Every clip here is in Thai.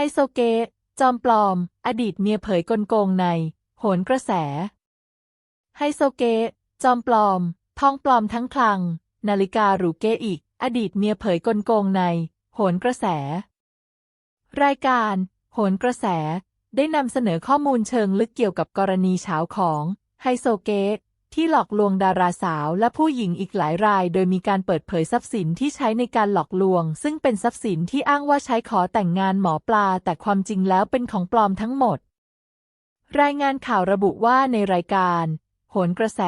ไฮโซเกะจอมปลอม อดีตเมียเผยกลโกงใน โหนกระแส ไฮโซเกะจอมปลอม ทองปลอมทั้งคลัง นาฬิกาหรูเกอีก อดีตเมียเผยกลโกงใน โหนกระแส รายการ โหนกระแส ได้นำเสนอข้อมูลเชิงลึกเกี่ยวกับกรณีเฉาของไฮโซเกะ ที่หลอกลวงดาราสาวและผู้หญิงอีกหลายราย โดยมีการเปิดเผยทรัพย์สินที่ใช้ในการหลอกลวง ซึ่งเป็นทรัพย์สินที่อ้างว่าใช้ขอแต่งงานหมอปลา แต่ความจริงแล้วเป็นของปลอมทั้งหมด รายงานข่าวระบุว่าในรายการโหนกระแส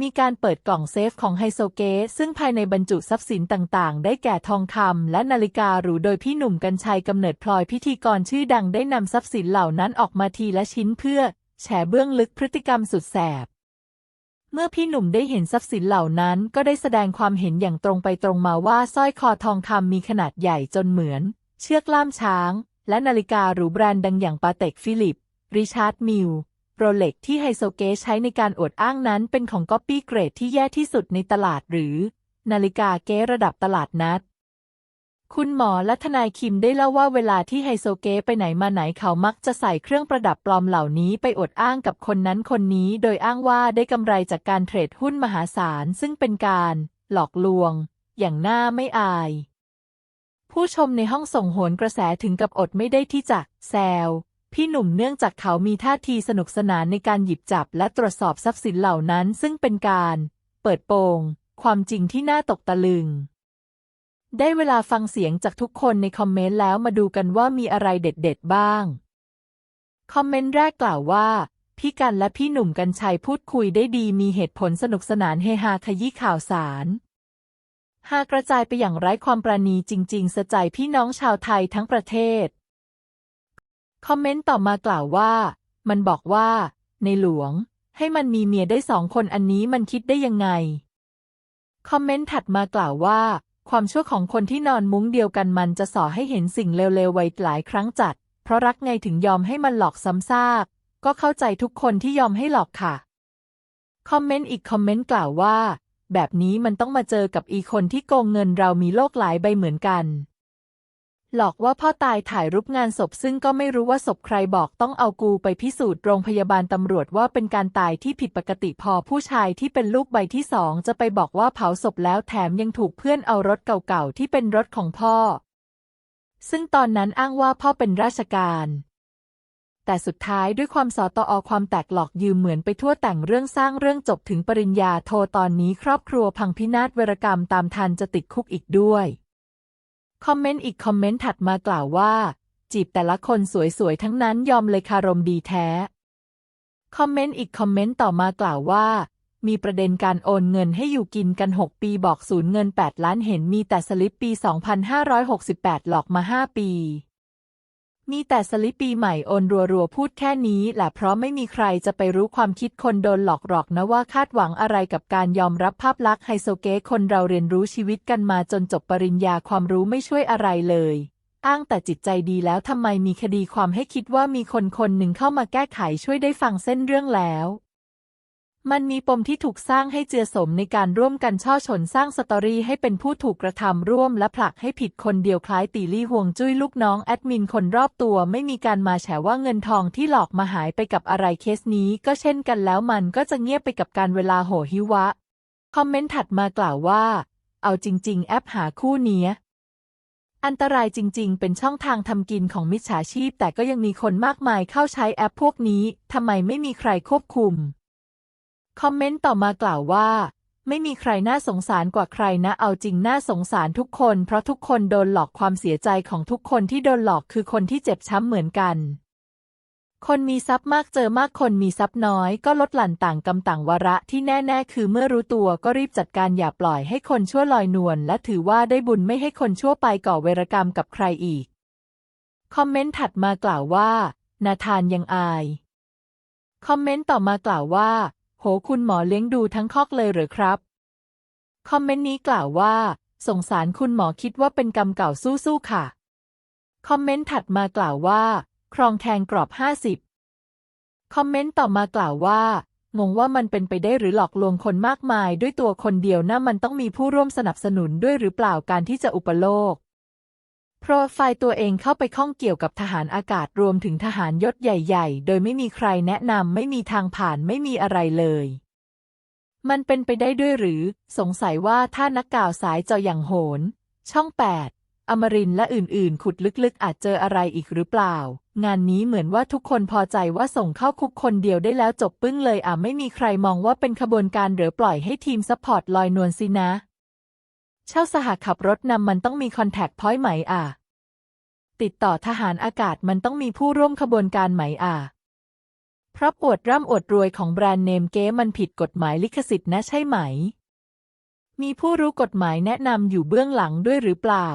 มีการเปิดกล่องเซฟของไฮโซเกะซึ่งภายในบรรจุทรัพย์สินต่างๆ ได้แก่ทองคำและนาฬิกาหรูโดยพี่หนุ่มกัญชัยกำเนิดพลอยพิธีกรชื่อดังได้นำทรัพย์สินเหล่านั้นออกมาทีละชิ้นเพื่อ แฉเบื้องลึกพฤติกรรมสุดแสบ เมื่อพี่หนุ่มได้เห็นทรัพย์สินเหล่านั้นก็ได้แสดงความเห็นอย่างตรงไปตรงมาว่าสร้อยคอทองคำมีขนาดใหญ่จนเหมือน เชือกล่ามช้าง และนาฬิกาหรูแบรนด์ดังอย่างปาเต็กฟิลิป ริชาร์ดมิลโรเล็กที่ไฮโซเกใช้ในการอวดอ้างนั้นเป็นของก๊อปปี้เกรดที่แย่ที่สุดในตลาดหรือ นาฬิกาเก๊ระดับตลาดนัด คุณหมอและทนายคิมได้เล่าว่าเวลาที่ไฮโซเกไปไหนมาไหนเขามักจะใส่เครื่องประดับปลอมเหล่านี้ไปอดอ้างกับคนนั้นคนนี้ โดยอ้างว่าได้กำไรจากการเทรดหุ้นมหาศาล ซึ่งเป็นการ หลอกลวง อย่างน่าไม่อาย ผู้ชมในห้องส่งโหนกระแสถึงกับอดไม่ได้ที่จะแซวพี่หนุ่มเนื่องจากเขามีท่าทีสนุกสนานในการหยิบจับและตรวจสอบทรัพย์สินเหล่านั้น ซึ่งเป็นการ เปิดโปงความจริงที่น่าตกตะลึง ได้เวลาฟังเสียงจากทุกคนในคอมเมนต์แล้วมาดูกันว่ามีอะไรเด็ดๆบ้าง คอมเมนต์แรกกล่าวว่า พี่กันและพี่หนุ่มกัญชัยพูดคุยได้ดีมีเหตุผลสนุกสนานเฮฮาขยี้ข่าวสารหากระจายไปอย่างไร้ความประณีจริง ๆ สะใจพี่น้องชาวไทยทั้งประเทศ คอมเมนต์ต่อมากล่าวว่า มันบอกว่า ในหลวง ให้มันมีเมียได้สองคนอันนี้มันคิดได้ยังไง คอมเมนต์ถัดมากล่าวว่า ความชั่วของคนที่นอนมุ้งเดียวกันมันจะสอให้เห็นสิ่งเลวๆไว้หลายครั้งจัด เพราะรักไงถึงยอมให้มันหลอกซ้ำซาก ก็เข้าใจทุกคนที่ยอมให้หลอกค่ะ คอมเมนต์อีกคอมเมนต์กล่าวว่า แบบนี้มันต้องมาเจอกับอีคนที่โกงเงินเรามีโลกหลายใบเหมือนกัน หลอกว่าพ่อตายถ่ายรูปงานศพซึ่งก็ไม่รู้ว่าศพใครบอกต้องเอากูไปพิสูจน์โรงพยาบาลตำรวจว่าเป็นการตายที่ผิดปกติพอผู้ชายที่เป็นลูกใบที่สองจะไปบอกว่าเผาศพแล้วแถมยังถูกเพื่อนเอารถเก่าๆที่เป็นรถของพ่อ ซึ่งตอนนั้นอ้างว่าพ่อเป็นราชการ แต่สุดท้ายด้วยความสอตออความแตกหลอกยืมเหมือนไปทั่วแต่งเรื่องสร้างเรื่องจบถึงปริญญาโทตอนนี้ครอบครัวพังพินาศเวรกรรมตามทันจะติดคุกอีกด้วย คอมเมนต์อีกคอมเมนต์ถัดมากล่าวว่า จีบแต่ละคนสวยๆ ทั้งนั้นยอมเลยคารมดีแท้ คอมเมนต์อีกคอมเมนต์ต่อมากล่าวว่า มีประเด็นการโอนเงินให้อยู่กินกัน 6 ปีบอกศูนย์เงิน 8 ล้านเห็นมีแต่สลิปปี 2568 หลอกมา 5 ปี มีแต่สลิปปีใหม่โอนรัวๆพูดแค่นี้แหละเพราะไม่มีใครจะไปรู้ความคิดคนโดนหลอกหรอกนะว่าคาดหวังอะไรกับการยอมรับภาพลักษณ์ไฮโซเก้คนเราเรียนรู้ชีวิตกันมาจนจบปริญญาความรู้ไม่ช่วยอะไรเลย อ้างแต่จิตใจดีแล้วทำไมมีคดีความให้คิดว่ามีคนคนหนึ่งเข้ามาแก้ไขช่วยได้ฟังเส้นเรื่องแล้ว มันมีปมที่ถูกสร้างให้เจือสมในการร่วมกันช่อฉนสร้างสตอรี่ให้เป็นผู้ถูกกระทำร่วมและผลักให้ผิดคนเดียวคล้ายตีลี่ห่วงจุ้ยลูกน้องแอดมินคนรอบตัวไม่มีการมาแฉว่าเงินทองที่หลอกมาหายไปกับอะไรเคสนี้ก็เช่นกันแล้วมันก็จะเงียบไปกับการเวลาโหหิวะ คอมเมนต์ถัดมากล่าวว่า เอาจริง ๆ แอปหาคู่เนี้ยอันตรายจริง ๆ เป็นช่องทางทำกินของมิจฉาชีพ แต่ก็ยังมีคนมากมายเข้าใช้แอปพวกนี้ทำไมไม่มีใครควบคุม คอมเมนต์ต่อมากล่าวว่า ไม่มีใครน่าสงสารกว่าใครนะเอาจริงน่าสงสารทุกคน เพราะทุกคนโดนหลอกความเสียใจของทุกคนที่โดนหลอกคือคนที่เจ็บช้ำเหมือนกัน คนมีทรัพย์มากเจอมากคนมีทรัพย์น้อยก็ลดหลั่นต่างกรรมต่างวาระที่แน่ ๆ คือเมื่อรู้ตัวก็รีบจัดการอย่าปล่อยให้คนชั่วลอยนวลและถือว่าได้บุญไม่ให้คนชั่วไปก่อเวรกรรมกับใครอีก คอมเมนต์ถัดมากล่าวว่า นาธานยังอาย คอมเมนต์ต่อมากล่าวว่า โหคุณหมอเลี้ยงดูทั้งคอกเลยหรือครับ คอมเมนต์นี้กล่าวว่า สงสารคุณหมอคิดว่าเป็นกรรมเก่าสู้ๆค่ะ คอมเมนต์ถัดมากล่าวว่า ครองแทงกรอบ50คอมเมนต์ต่อมากล่าวว่างงว่ามันเป็นไปได้หรือหลอกลวงคนมากมายด้วยตัวคนเดียวนะมันต้องมีผู้ร่วมสนับสนุนด้วยหรือเปล่าการที่จะอุปโลก โปรไฟล์ตัวเองเข้าไปข้องเกี่ยวกับทหารอากาศรวมถึงทหารยศใหญ่ ๆ โดยไม่มีใครแนะนำไม่มีทางผ่านไม่มีอะไรเลย มันเป็นไปได้ด้วยหรือ สงสัยว่าถ้านักก่าวสายเจออย่างโหน ช่องแปดอมรินและอื่นๆ ขุดลึกๆ อาจเจออะไรอีกหรือเปล่า งานนี้เหมือนว่าทุกคนพอใจว่าส่งเข้าคุกคนเดียวได้แล้วจบปึ้งเลยอะไม่มีใครมองว่าเป็นขบวนการหรือปล่อยให้ทีมซัพพอร์ตลอยนวลสินะ เช่าสหขับรถนำมันต้องมีคอนแทคพอยต์ไหมอะ ติดต่อทหารอากาศมันต้องมีผู้ร่วมขบวนการไหมอะ เพราะอวดร่ำอวดรวยของแบรนด์เนมเก๊มันผิดกฎหมายลิขสิทธิ์นะใช่ไหม มีผู้รู้กฎหมายแนะนำอยู่เบื้องหลังด้วยหรือเปล่า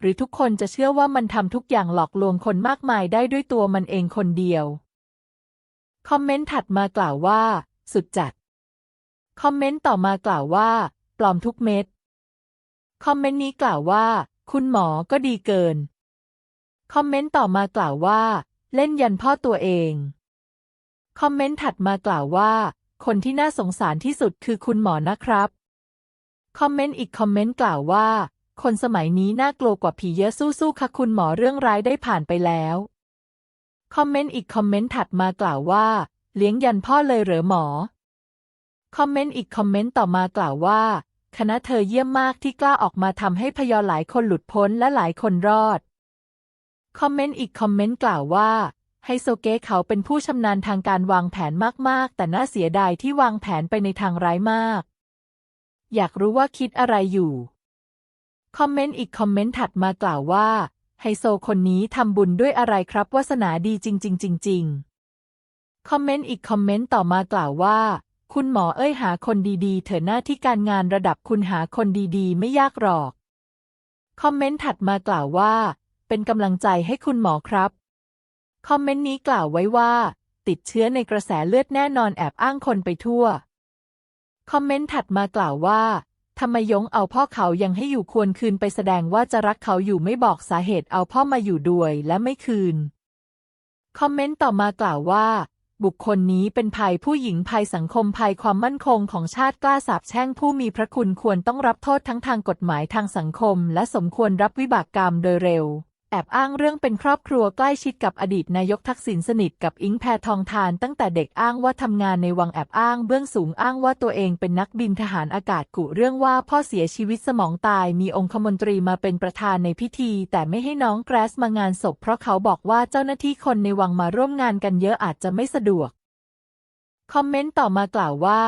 หรือทุกคนจะเชื่อว่ามันทำทุกอย่างหลอกลวงคนมากมายได้ด้วยตัวมันเองคนเดียว คอมเมนต์ถัดมากล่าวว่า สุดจัด คอมเมนต์ต่อมากล่าวว่า ปลอมทุกเม็ด คอมเมนต์นี้กล่าวว่า คุณหมอก็ดีเกิน คอมเมนต์ต่อมากล่าวว่า เล่นยันพ่อตัวเอง คอมเมนต์ถัดมากล่าวว่า คนที่น่าสงสารที่สุดคือคุณหมอนะครับ คอมเมนต์อีกคอมเมนต์กล่าวว่า คนสมัยนี้น่ากลัวกว่าผีเยอะสู้ๆค่ะคุณหมอเรื่องร้ายได้ผ่านไปแล้ว คอมเมนต์อีกคอมเมนต์ถัดมากล่าวว่า เลี้ยงยันพ่อเลยเหรอหมอ คอมเมนต์อีกคอมเมนต์ต่อมากล่าวว่า คณะเธอเยี่ยมมากที่กล้าออกมาทำให้พยอหลายคนหลุดพ้นและหลายคนรอด คอมเมนต์อีกคอมเมนต์กล่าวว่าไฮโซเก้เขาเป็นผู้ชำนาญทางการวางแผนมาก ๆ แต่น่าเสียดายที่วางแผนไปในทางร้ายมาก อยากรู้ว่าคิดอะไรอยู่ คอมเมนต์อีกคอมเมนต์ถัดมากล่าวว่าไฮโซคนนี้ทำบุญด้วยอะไรครับวาสนาดีจริง ๆ จริง ๆ คอมเมนต์อีกคอมเมนต์ต่อมากล่าวว่า คุณหมอเอ้ยหาคนดีๆ เถอะหน้าที่การงานระดับคุณหาคนดีๆ ไม่ยากหรอก คอมเมนต์ถัดมากล่าวว่า เป็นกำลังใจให้คุณหมอครับ คอมเมนต์นี้กล่าวไว้ว่า ติดเชื้อในกระแสเลือดแน่นอนแอบอ้างคนไปทั่ว คอมเมนต์ถัดมากล่าวว่าทำไมยงเอาพ่อเขายังให้อยู่ควรคืนไปแสดงว่าจะรักเขาอยู่ไม่บอกสาเหตุเอาพ่อมาอยู่ด้วยและไม่คืน คอมเมนต์ต่อมากล่าวว่า บุคคลนี้เป็นภัยผู้หญิงภัยสังคมภัยความมั่นคงของชาติกล้าสาบแช่งผู้มีพระคุณควรต้องรับโทษทั้งทางกฎหมายทางสังคม และสมควรรับวิบากกรรมโดยเร็ว แอบอ้างเรื่องเป็นครอบครัวใกล้ชิดกับอดีตนายกทักษิณสนิทกับอิงแพทองทานตั้งแต่เด็กอ้างว่าทำงานในวังแอบอ้างเบื้องสูงอ้างว่าตัวเองเป็นนักบินทหารอากาศกุเรื่องว่าพ่อเสียชีวิตสมองตายมีองคมนตรีมาเป็นประธานในพิธี แต่ไม่ให้น้องแกรสมางานศพเพราะเขาบอกว่าเจ้าหน้าที่คนในวังมาร่วมงานกันเยอะอาจจะไม่สะดวก คอมเมนต์ต่อมากล่าวว่า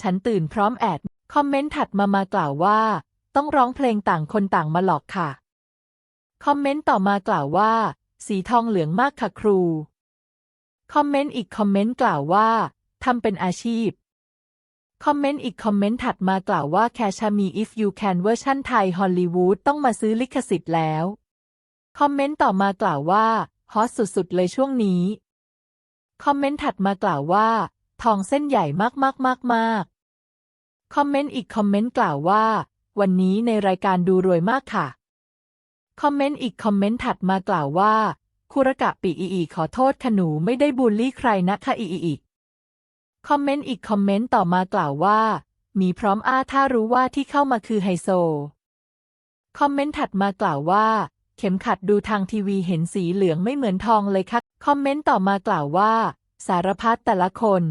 ฉันตื่นพร้อมแอด คอมเมนต์ถัดมามากล่าวว่า ต้องร้องเพลงต่างคนต่างมาหลอกค่ะ คอมเมนต์ต่อมากล่าวว่า สีทองเหลืองมากค่ะครู คอมเมนต์อีกคอมเมนต์กล่าวว่าทำเป็นอาชีพ คอมเมนต์อีกคอมเมนต์ถัดมากล่าวว่าแคชมี if you can เวอร์ชันไทยฮอลลีวูดต้องมาซื้อลิขสิทธิ์แล้ว คอมเมนต์ต่อมากล่าวว่าฮอตสุดๆ เลยช่วงนี้ คอมเมนต์ถัดมากล่าวว่า ทองเส้นใหญ่มากๆๆๆคอมเมนต์อีกคอมเมนต์กล่าวว่า วันนี้ในรายการดูรวยมากค่ะ คอมเมนต์อีกคอมเมนต์ถัดมากล่าวว่า คุรกะปีอีอีขอโทษค่ะหนูไม่ได้บูลลี่ใครนะคะอีอีอีคอมเมนต์อีกคอมเมนต์ต่อมากล่าวว่ามีพร้อมอ้าถ้ารู้ว่าที่เข้ามาคือไฮโซ คอมเมนต์ถัดมากล่าวว่า เข็มขัดดูทางทีวีเห็นสีเหลืองไม่เหมือนทองเลยค่ะคอมเมนต์ต่อมากล่าวว่า สารพัดแต่ละคน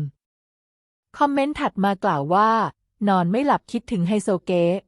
คอมเมนต์ถัดมากล่าวว่า นอนไม่หลับคิดถึงไฮโซเกะ